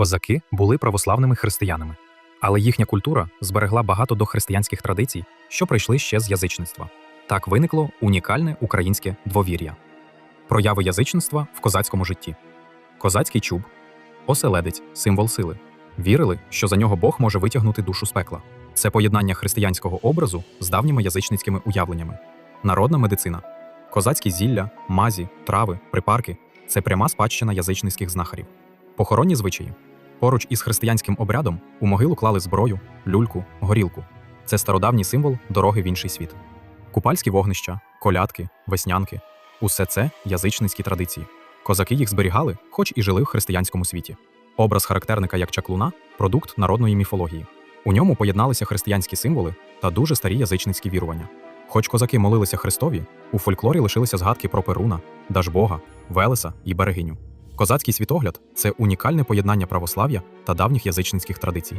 Козаки були православними християнами, але їхня культура зберегла багато дохристиянських традицій, що прийшли ще з язичництва. Так виникло унікальне українське двовір'я. Прояви язичництва в козацькому житті. Козацький чуб, оселедець символ сили. Вірили, що за нього Бог може витягнути душу з пекла. Це поєднання християнського образу з давніми язичницькими уявленнями. Народна медицина, козацькі зілля, мазі, трави, припарки це пряма спадщина язичницьких знахарів. Похоронні звичаї. Поруч із християнським обрядом у могилу клали зброю, люльку, горілку. Це стародавній символ дороги в інший світ. Купальські вогнища, колядки, веснянки усе це язичницькі традиції. Козаки їх зберігали, хоч і жили в християнському світі. Образ характерника як чаклуна продукт народної міфології. У ньому поєдналися християнські символи та дуже старі язичницькі вірування. Хоч козаки молилися Христові, у фольклорі лишилися згадки про Перуна, Дажбога, Велеса і Берегиню. Козацький світогляд це унікальне поєднання православ'я та давніх язичницьких традицій.